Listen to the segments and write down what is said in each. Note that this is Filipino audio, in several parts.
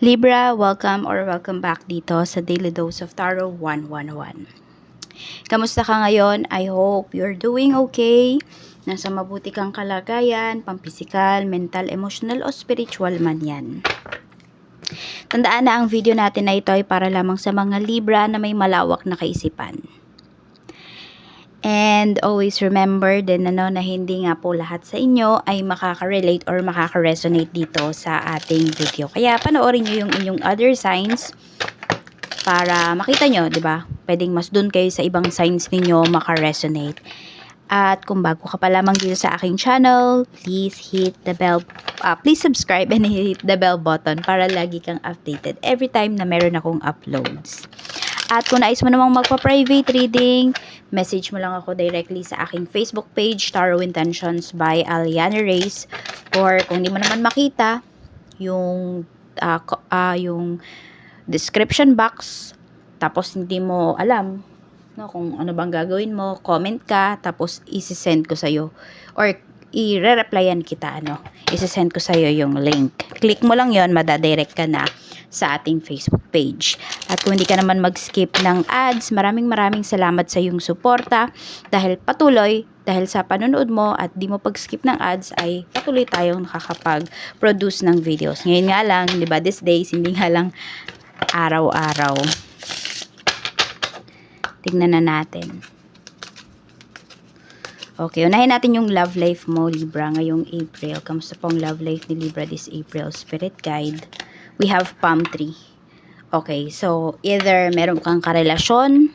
Libra, welcome or welcome back dito sa Daily Dose of Tarot 111. Kamusta ka ngayon? I hope you're doing okay. Nasa mabuti kang kalagayan, pampisikal, mental, emotional o spiritual man yan. Tandaan na ang video natin na ito ay para lamang sa mga Libra na may malawak na kaisipan. And always remember din ano, na hindi nga po lahat sa inyo ay makaka-relate or makaka-resonate dito sa ating video. Kaya panoorin nyo yung inyong other signs para makita nyo, di ba? Pwedeng mas dun kayo sa ibang signs ninyo maka-resonate. At kung bago ka pa lamang dito sa aking channel, please hit the bell, uh, please subscribe and hit the bell button para lagi kang updated every time na meron akong uploads. At kung nais mo namang magpa-private reading, message mo lang ako directly sa aking Facebook page, Tarot Intentions by Aliana Reyes. Or kung hindi mo naman makita, yung, uh, ah, yung description box, tapos hindi mo alam no, kung ano bang gagawin mo, comment ka, tapos isi-send ko sa'yo. Or i-re-replyan kita, ano, isi-send ko sa'yo yung link. Click mo lang yon madadirect ka na sa ating Facebook page. At kung hindi ka naman mag-skip ng ads, maraming maraming salamat sa iyong suporta dahil patuloy, dahil sa panonood mo at di mo pag-skip ng ads ay patuloy tayong nakakapag-produce ng videos. Ngayon nga lang, di ba, these days, hindi nga lang araw-araw. Tignan na natin. Okay, unahin natin yung love life mo, Libra, ngayong April. Kamusta pong love life ni Libra this April? Spirit guide. We have palm tree. Okay, so either meron kang karelasyon,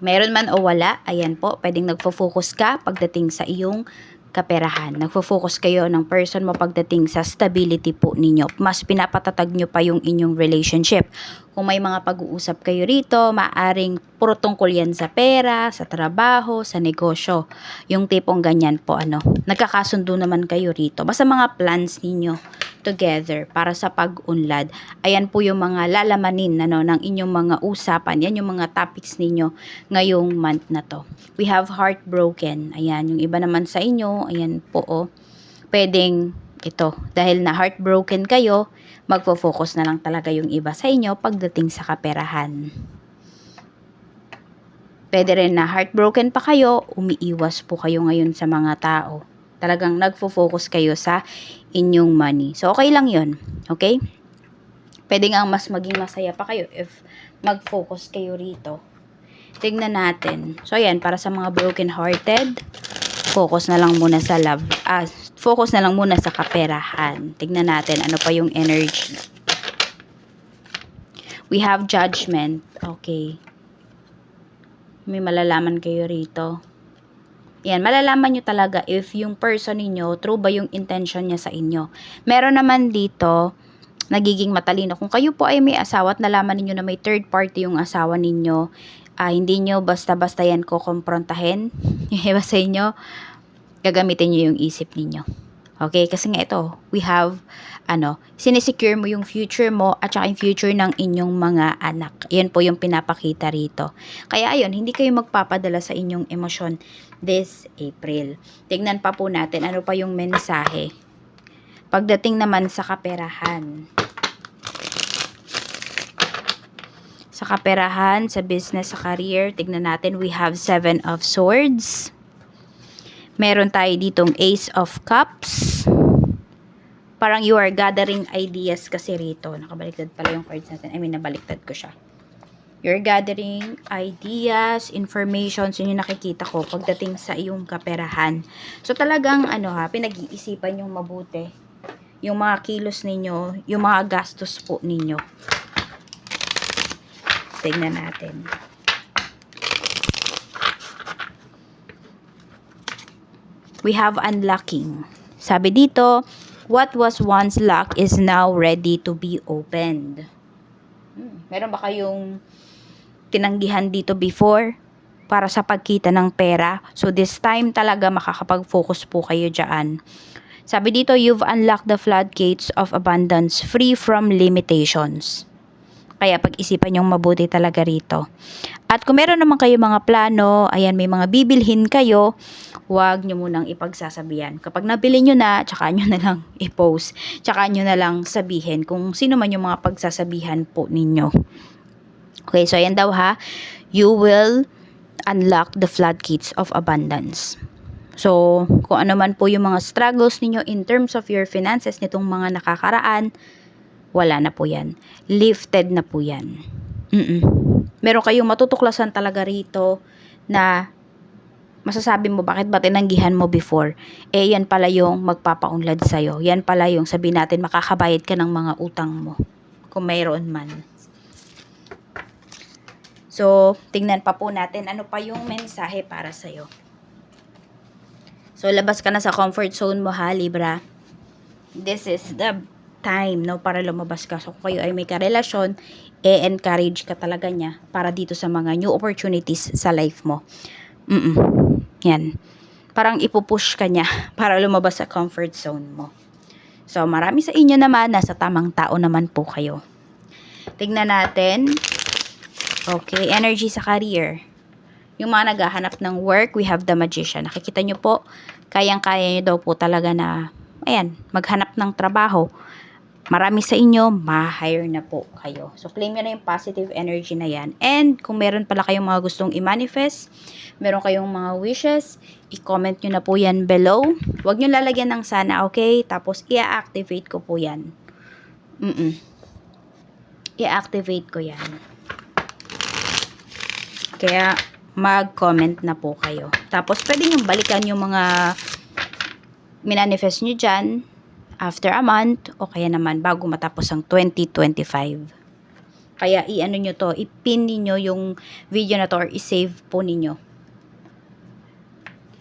meron man o wala, ayan po, pwedeng nagfo-focus ka pagdating sa iyong kaperahan. Nagfo-focus kayo ng person mo pagdating sa stability po ninyo. Mas pinapatatag nyo pa yung inyong relationship. Kung may mga pag-uusap kayo rito, maaring puro tungkol yan sa pera, sa trabaho, sa negosyo. Yung tipong ganyan po, ano. Nagkakasundo naman kayo rito. Basta mga plans ninyo together para sa pag-unlad. Ayan po yung mga lalamanin ano, ng inyong mga usapan. Yan yung mga topics ninyo ngayong month na to. We have heartbroken. Ayan, yung iba naman sa inyo, ayan po oh. Pwedeng ito, dahil na heartbroken kayo, magfo-focus na lang talaga yung iba sa inyo pagdating sa kaperahan. Pwede rin na heartbroken pa kayo, umiiwas po kayo ngayon sa mga tao. Talagang nagfo-focus kayo sa inyong money. So, okay lang yon Okay? Pwede nga mas maging masaya pa kayo if mag-focus kayo rito. Tignan natin. So, ayan, para sa mga broken-hearted, focus na lang muna sa love. Ah, focus na lang muna sa kaperahan. Tignan natin ano pa yung energy. We have judgment. Okay. May malalaman kayo rito. Yan, malalaman nyo talaga if yung person ninyo, true ba yung intention niya sa inyo. Meron naman dito, nagiging matalino. Kung kayo po ay may asawa at nalaman ninyo na may third party yung asawa ninyo, ah, hindi nyo basta-basta yan kukomprontahin. Yung iba sa inyo, gagamitin nyo yung isip ninyo. Okay? Kasi nga ito, we have, ano, sinesecure mo yung future mo at saka yung future ng inyong mga anak. Yan po yung pinapakita rito. Kaya ayun, hindi kayo magpapadala sa inyong emosyon this April. Tignan pa po natin ano pa yung mensahe. Pagdating naman sa kaperahan. Sa kaperahan, sa business, sa career, tignan natin we have seven of swords. Meron tayo ditong ace of cups. Parang you are gathering ideas kasi rito. Nakabaliktad pala yung cards natin. I mean, nabaliktad ko siya. You're gathering ideas, information, yun yung nakikita ko pagdating sa iyong kaperahan. So talagang ano ha, pinag-iisipan yung mabuti. Yung mga kilos ninyo, yung mga gastos po ninyo. Tignan natin. We have unlocking. Sabi dito, what was once locked is now ready to be opened. Hmm, Meron ba kayong tinanggihan dito before para sa pagkita ng pera? So this time talaga makakapag-focus po kayo dyan. Sabi dito, you've unlocked the floodgates of abundance free from limitations. Kaya pag-isipan yung mabuti talaga rito. At kung meron naman kayo mga plano, ayan, may mga bibilhin kayo, huwag nyo munang ipagsasabihan. Kapag nabili nyo na, tsaka nyo na lang i-post. Tsaka nyo na lang sabihin kung sino man yung mga pagsasabihan po ninyo. Okay, so ayan daw ha. You will unlock the floodgates of abundance. So, kung ano man po yung mga struggles ninyo in terms of your finances nitong mga nakakaraan, wala na po yan. Lifted na po yan. Mm-mm. Meron kayong matutuklasan talaga rito na masasabi mo bakit ba tinanggihan mo before? Eh, yan pala yung magpapaunlad sa'yo. Yan pala yung sabi natin makakabayad ka ng mga utang mo. Kung mayroon man. So, tingnan pa po natin ano pa yung mensahe para sa'yo. So, labas ka na sa comfort zone mo ha, Libra. This is the time, no, para lumabas ka. So, kung kayo ay may karelasyon, e-encourage ka talaga niya para dito sa mga new opportunities sa life mo. Mm Yan. Parang ipupush ka niya para lumabas sa comfort zone mo. So, marami sa inyo naman, nasa tamang tao naman po kayo. Tignan natin. Okay, energy sa career. Yung mga naghahanap ng work, we have the magician. Nakikita nyo po, kayang-kaya nyo daw po talaga na, ayan, maghanap ng trabaho. Marami sa inyo, ma-hire na po kayo. So, claim nyo na yung positive energy na yan. And, kung meron pala kayong mga gustong i-manifest, meron kayong mga wishes, i-comment nyo na po yan below. Huwag nyo lalagyan ng sana, okay? Tapos, i-activate ko po yan. Mm-mm. I-activate ko yan. Kaya, mag-comment na po kayo. Tapos, pwede nyo balikan yung mga minanifest nyo dyan after a month o kaya naman bago matapos ang 2025. Kaya i-ano nyo to, ipin ninyo yung video na to or i-save po ninyo.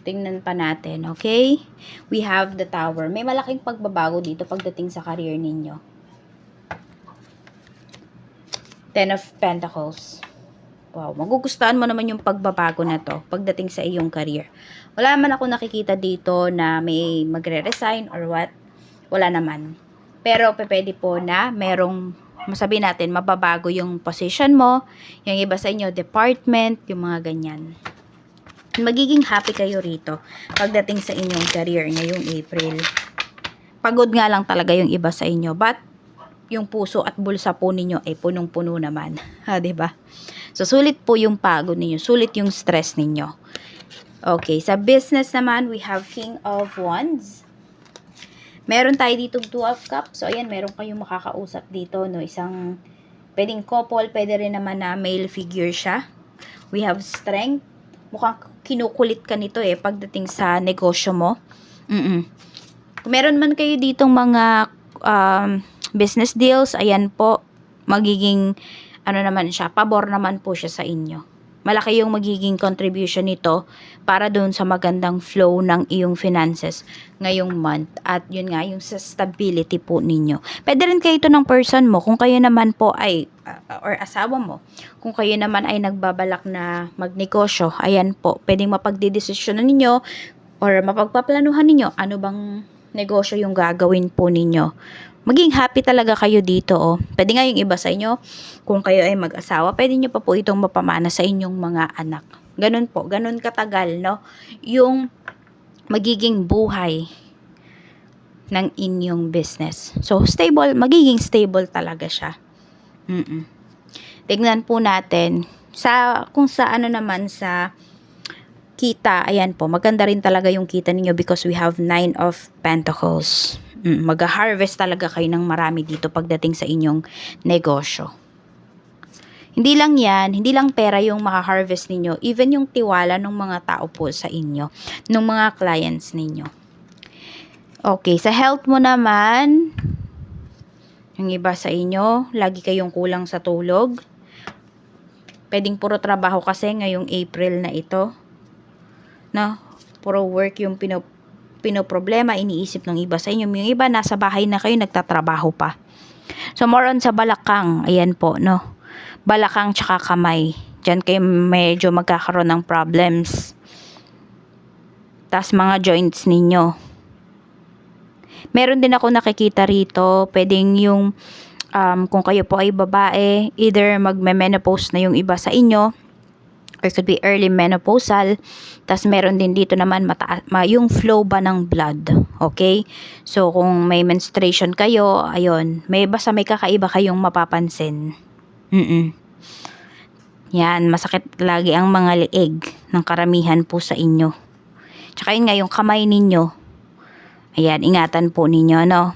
Tingnan pa natin, okay? We have the tower. May malaking pagbabago dito pagdating sa career ninyo. Ten of Pentacles. Wow, magugustuhan mo naman yung pagbabago na to pagdating sa iyong career. Wala man ako nakikita dito na may magre-resign or what. Wala naman. Pero pwede po na merong masabi natin mababago yung position mo, yung iba sa inyo department, yung mga ganyan. Magiging happy kayo rito pagdating sa inyong career ngayong April. Pagod nga lang talaga yung iba sa inyo, but yung puso at bulsa po ninyo ay punong-puno naman. Ha, 'di ba? So, sulit po yung pagod ninyo. Sulit yung stress ninyo. Okay, sa business naman, we have King of Wands. Meron tayo dito Two of Cups. So, ayan, meron kayong makakausap dito, no? Isang, pwedeng couple, pwede rin naman na male figure siya. We have Strength. Mukhang kinukulit ka nito eh, pagdating sa negosyo mo. Mm-mm. Kung meron man kayo ditong mga um, business deals, ayan po, magiging ano naman siya, pabor naman po siya sa inyo. Malaki yung magiging contribution nito para doon sa magandang flow ng iyong finances ngayong month. At yun nga, yung sa stability po ninyo. Pwede rin kayo ito ng person mo kung kayo naman po ay, uh, or asawa mo, kung kayo naman ay nagbabalak na magnegosyo, ayan po, pwedeng mapagdidesisyon ninyo or mapagpaplanuhan ninyo ano bang negosyo yung gagawin po ninyo maging happy talaga kayo dito oh. Pwede nga yung iba sa inyo, kung kayo ay mag-asawa, pwede nyo pa po itong mapamana sa inyong mga anak. Ganun po, ganun katagal, no? Yung magiging buhay ng inyong business. So, stable, magiging stable talaga siya. Mm-mm. Tignan po natin, sa, kung sa ano naman sa kita, ayan po, maganda rin talaga yung kita ninyo because we have nine of pentacles. Mm, mag-harvest talaga kayo ng marami dito pagdating sa inyong negosyo. Hindi lang yan, hindi lang pera yung maka-harvest ninyo, even yung tiwala ng mga tao po sa inyo, ng mga clients ninyo. Okay, sa health mo naman, yung iba sa inyo, lagi kayong kulang sa tulog. Pwedeng puro trabaho kasi ngayong April na ito. No? Puro work yung pinop pinoproblema, iniisip ng iba sa inyo. Yung iba, nasa bahay na kayo, nagtatrabaho pa. So, more on sa balakang. Ayan po, no? Balakang tsaka kamay. Diyan kayo medyo magkakaroon ng problems. Tapos mga joints ninyo. Meron din ako nakikita rito, pwedeng yung um, kung kayo po ay babae, either magme-menopause na yung iba sa inyo, it could be early menopausal. Tapos meron din dito naman mata ma, yung flow ba ng blood. Okay? So kung may menstruation kayo, ayun, may basta may kakaiba kayong mapapansin. Mm. Yan, masakit lagi ang mga liig ng karamihan po sa inyo. Tsaka yun nga, yung kamay ninyo. Ayan, ingatan po ninyo, no?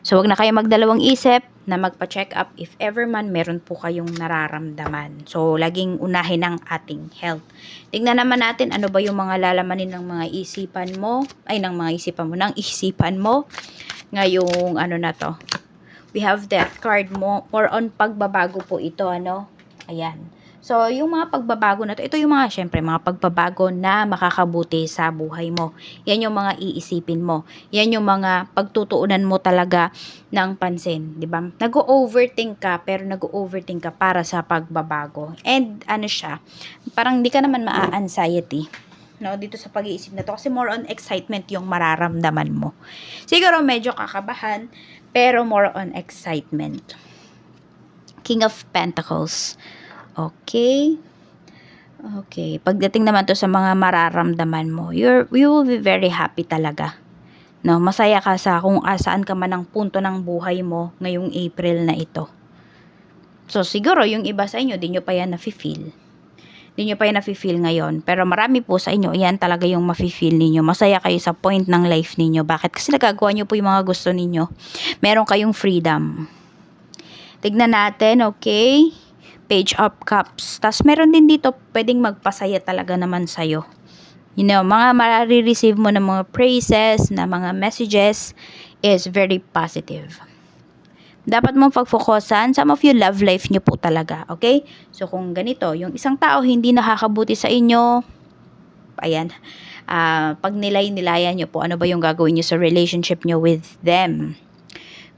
So, wag na kayo magdalawang isip na magpa-check up if ever man meron po kayong nararamdaman. So, laging unahin ang ating health. Tingnan naman natin ano ba yung mga lalamanin ng mga isipan mo, ay ng mga isipan mo, ng isipan mo ngayong ano na to. We have death card mo, more on pagbabago po ito, ano? Ayan. So, yung mga pagbabago na to, ito yung mga, syempre, mga pagbabago na makakabuti sa buhay mo. Yan yung mga iisipin mo. Yan yung mga pagtutuunan mo talaga ng pansin, di ba? Nag-overthink ka, pero nag-overthink ka para sa pagbabago. And ano siya, parang hindi ka naman maa-anxiety no dito sa pag-iisip na to kasi more on excitement yung mararamdaman mo. Siguro medyo kakabahan pero more on excitement. King of Pentacles. Okay. Okay. Pagdating naman to sa mga mararamdaman mo, you're, you will be very happy talaga. No, masaya ka sa kung asaan ka man ang punto ng buhay mo ngayong April na ito. So, siguro yung iba sa inyo, di nyo pa yan nafe-feel. Di nyo pa yan nafe-feel ngayon. Pero marami po sa inyo, yan talaga yung mafe-feel ninyo. Masaya kayo sa point ng life ninyo. Bakit? Kasi nagagawa nyo po yung mga gusto ninyo. Meron kayong freedom. Tignan natin, okay? Page of Cups. Tapos meron din dito, pwedeng magpasaya talaga naman sa'yo. You know, mga marireceive mo ng mga praises, na mga messages is very positive. Dapat mong pagfokusan, some of you love life nyo po talaga, okay? So kung ganito, yung isang tao hindi nakakabuti sa inyo, ayan, ah pag nilay-nilayan nyo po, ano ba yung gagawin nyo sa relationship nyo with them?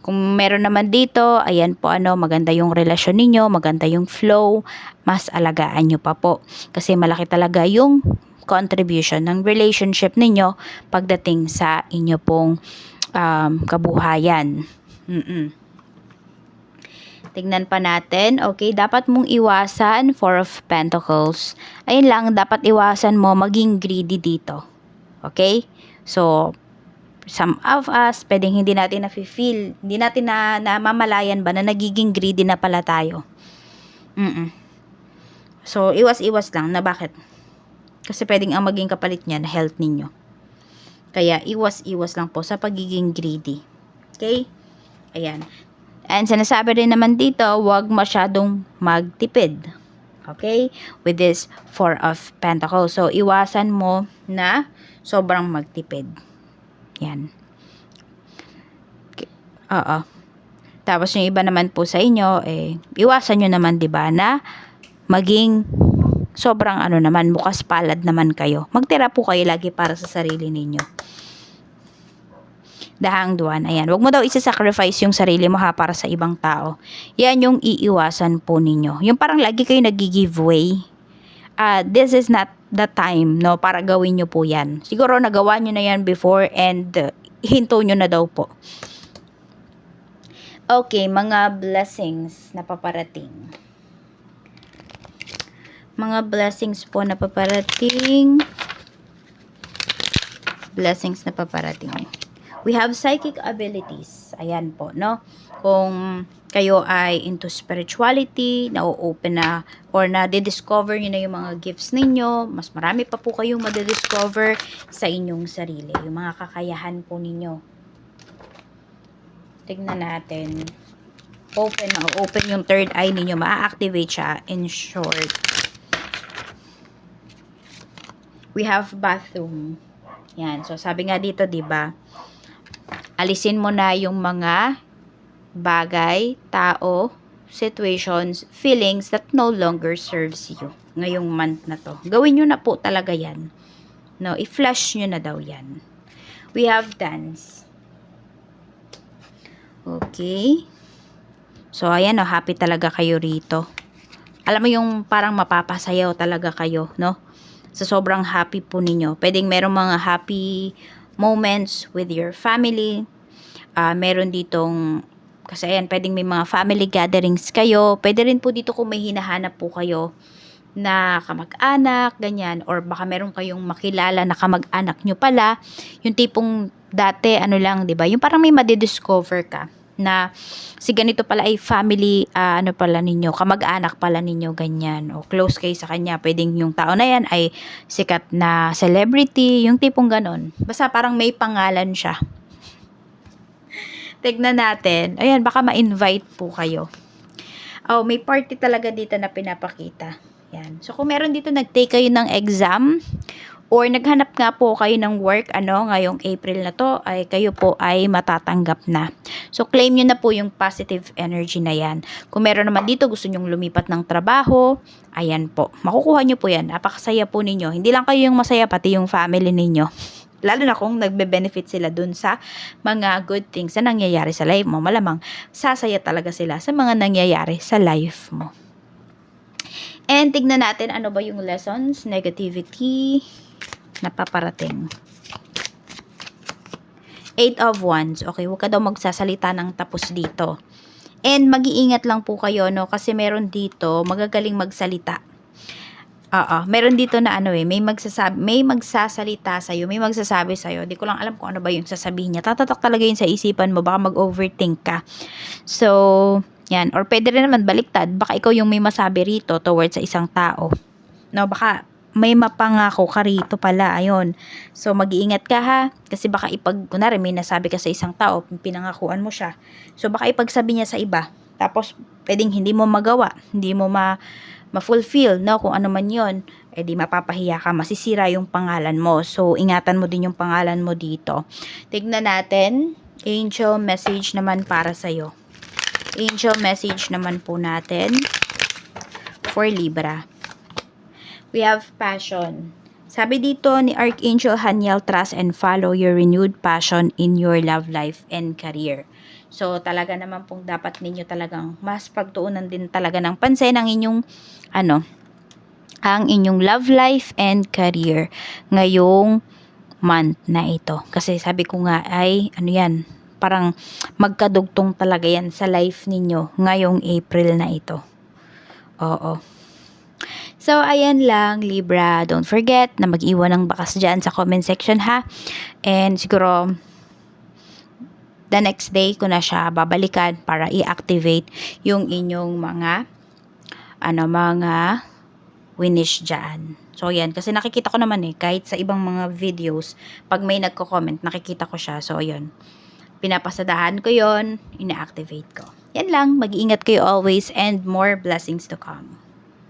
Kung meron naman dito, ayan po ano, maganda yung relasyon ninyo, maganda yung flow, mas alagaan nyo pa po. Kasi malaki talaga yung contribution ng relationship ninyo pagdating sa inyo pong um, kabuhayan. Mm-mm. Tignan pa natin. Okay, dapat mong iwasan Four of Pentacles. Ayun lang, dapat iwasan mo maging greedy dito. Okay? So, some of us, pwedeng hindi natin na-feel, hindi natin na namamalayan ba na nagiging greedy na pala tayo. Mm So, iwas-iwas lang na bakit? Kasi pwedeng ang maging kapalit niyan, health ninyo. Kaya, iwas-iwas lang po sa pagiging greedy. Okay? Ayan. And sinasabi rin naman dito, huwag masyadong magtipid. Okay? With this Four of Pentacles. So, iwasan mo na sobrang magtipid. Yan. Oo. Tapos yung iba naman po sa inyo, eh, iwasan nyo naman, di ba, na maging sobrang ano naman, bukas palad naman kayo. Magtira po kayo lagi para sa sarili ninyo. Dahang duwan, ayan. Huwag mo daw isa-sacrifice yung sarili mo ha para sa ibang tao. Yan yung iiwasan po ninyo. Yung parang lagi kayo nag-giveaway. Uh, this is not the time, no, para gawin nyo po yan. Siguro nagawa nyo na yan before and uh, hinto nyo na daw po. Okay, mga blessings na paparating mga blessings po na paparating. Blessings na paparating. We have psychic abilities. Ayan po, no? Kung kayo ay into spirituality, na-open na, or na-discover nyo na yung mga gifts ninyo, mas marami pa po kayong madidiscover sa inyong sarili. Yung mga kakayahan po ninyo. Tignan natin. Open na, open yung third eye ninyo. Ma-activate siya in short we have bathroom. Yan. So, sabi nga dito, di ba alisin mo na yung mga bagay, tao, situations, feelings that no longer serves you ngayong month na to. Gawin nyo na po talaga yan. No, i-flush nyo na daw yan. We have dance. Okay. So, ayan, no, happy talaga kayo rito. Alam mo yung parang mapapasayaw talaga kayo, no? sa sobrang happy po ninyo. Pwedeng merong mga happy moments with your family. Uh, meron ditong Kasi ayan, pwedeng may mga family gatherings kayo. Pwede rin po dito kung may hinahanap po kayo na kamag-anak, ganyan. Or baka meron kayong makilala na kamag-anak nyo pala. Yung tipong dati, ano lang, di ba? Yung parang may madidiscover ka na si ganito pala ay family, ah, ano pala ninyo, kamag-anak pala ninyo, ganyan. O close kayo sa kanya. Pwedeng yung tao na yan ay sikat na celebrity, yung tipong ganon. Basta parang may pangalan siya. Tignan natin. Ayan, baka ma-invite po kayo. Oh, may party talaga dito na pinapakita. Yan. So, kung meron dito nag-take kayo ng exam or naghanap nga po kayo ng work, ano, ngayong April na to, ay kayo po ay matatanggap na. So, claim nyo na po yung positive energy na yan. Kung meron naman dito gusto nyong lumipat ng trabaho, ayan po. Makukuha nyo po yan. Napakasaya po ninyo. Hindi lang kayo yung masaya, pati yung family ninyo. Lalo na kung nagbe-benefit sila dun sa mga good things na nangyayari sa life mo. Malamang sasaya talaga sila sa mga nangyayari sa life mo. And tignan natin ano ba yung lessons, negativity, napaparating. Eight of Wands. Okay, huwag ka daw magsasalita ng tapos dito. And mag-iingat lang po kayo, no? Kasi meron dito, magagaling magsalita. Oo, meron dito na ano eh, may magsasabi, may magsasalita sa may magsasabi sa Di ko lang alam kung ano ba yung sasabihin niya. Tatatak talaga yun sa isipan mo, baka mag-overthink ka. So, yan. Or pwede rin naman baliktad, baka ikaw yung may masabi rito towards sa isang tao. No, baka may mapangako ka rito pala, ayun. So, mag-iingat ka ha, kasi baka ipag, kunwari may nasabi ka sa isang tao, pinangakuan mo siya. So, baka ipagsabi niya sa iba. Tapos, pwedeng hindi mo magawa, hindi mo ma ma-fulfill, no? Kung ano man yon eh di mapapahiya ka, masisira yung pangalan mo. So, ingatan mo din yung pangalan mo dito. Tignan natin, angel message naman para sa'yo. Angel message naman po natin for Libra. We have passion. Sabi dito ni Archangel Haniel, trust and follow your renewed passion in your love life and career. So, talaga naman pong dapat ninyo talagang mas pagtuunan din talaga ng pansin ang inyong, ano, ang inyong love life and career ngayong month na ito. Kasi sabi ko nga ay, ano yan, parang magkadugtong talaga yan sa life ninyo ngayong April na ito. Oo. So, ayan lang, Libra. Don't forget na mag-iwan ng bakas dyan sa comment section, ha? And siguro, the next day ko na siya babalikan para i-activate yung inyong mga ano mga winish dyan. So, yan. Kasi nakikita ko naman eh, kahit sa ibang mga videos, pag may nagko-comment, nakikita ko siya. So, yun. Pinapasadahan ko yon ina-activate ko. Yan lang. Mag-iingat kayo always and more blessings to come.